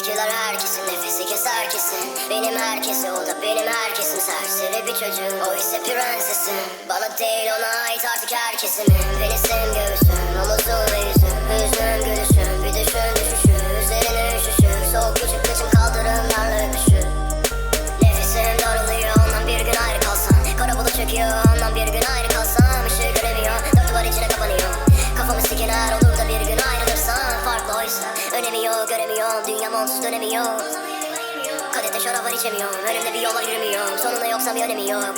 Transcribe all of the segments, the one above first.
kadar herkesin nefesi keser kesin. Benim herkesi o da benim herkesin. Serseri bir çocuk o ise prensesim. Bana değil ona ait artık herkesimin Penisim göğsüm göremiyorum Dünyam onsuz dönemiyor. Kadehte şarap var içemiyorum. Önümde bir yol var yürümüyorum. Sonunda yoksa bir önemi yok.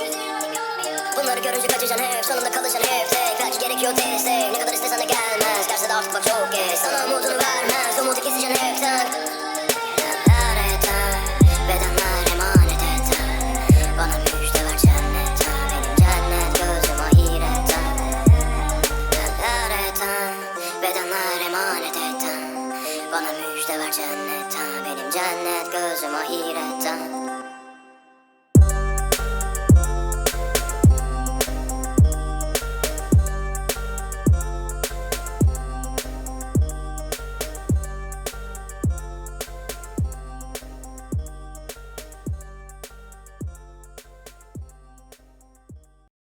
Bunları görünce kaçacaksın hep. Sonunda kalacaksın hep. Tek Belki gerekiyor destek Ne kadar istesen de gelmez. Derse de artık bak çok geç. Sana umudunu vermez. Umudu keseceksin hepten Bana müjde ver cennet cennetten Benim cennet gözüm ahiretten